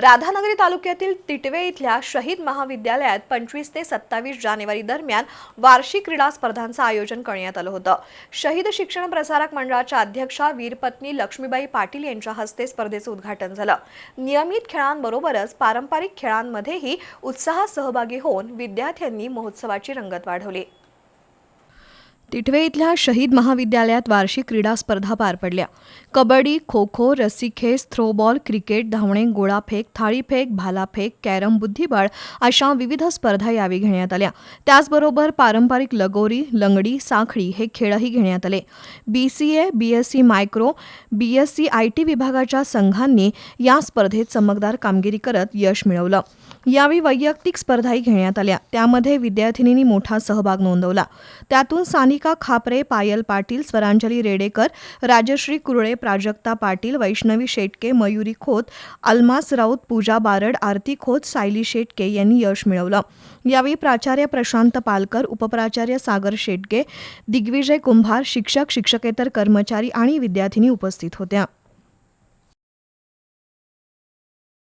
राधानगरी तालुक्यातील तिटवे इथल्या शहीद महाविद्यालयात पंचवीस ते सत्तावीस जानेवारी दरम्यान वार्षिक क्रीडा स्पर्धांचं आयोजन करण्यात आलं होतं. शहीद शिक्षण प्रसारक मंडळाच्या अध्यक्षा वीरपत्नी लक्ष्मीबाई पाटील यांच्या हस्ते स्पर्धेचं उद्घाटन झालं. नियमित खेळांबरोबरच पारंपरिक खेळांमध्येही उत्साहात सहभागी होऊन विद्यार्थ्यांनी महोत्सवाची रंगत वाढवली. तिठवे इथल्या शहीद महाविद्यालयात वार्षिक क्रीडा स्पर्धा पार पडल्या. कबड्डी खो खो रस्सीखेच थ्रोबॉल क्रिकेट धावणे गोळाफेक थाळीफेक भालाफेक कॅरम बुद्धिबळ अशा विविध स्पर्धा यावेळी घेण्यात आल्या. त्याचबरोबर पारंपरिक लगोरी लंगडी साखळी हे खेळही घेण्यात आले. B C A B S C micro B S C I T विभागाच्या संघांनी या स्पर्धेत चमकदार कामगिरी करत यश मिळवलं. यावेळी वैयक्तिक स्पर्धाही घेण्यात आल्या. त्यामध्ये विद्यार्थिनींनी मोठा सहभाग नोंदवला. त्यातून सानिका खापरे पायल पाटील स्वरांजली रेडेकर राजश्री कुरळे प्राजक्ता पाटील वैष्णवी शेटके मयुरी खोत अल्मास राऊत पूजा बारड आरती खोत सायली शेटके यांनी यश मिळवलं. यावेळी प्राचार्य प्रशांत पालकर उपप्राचार्य सागर शेटके दिग्विजय कुंभार शिक्षक शिक्षकेतर कर्मचारी आणि विद्यार्थिनी उपस्थित होत्या.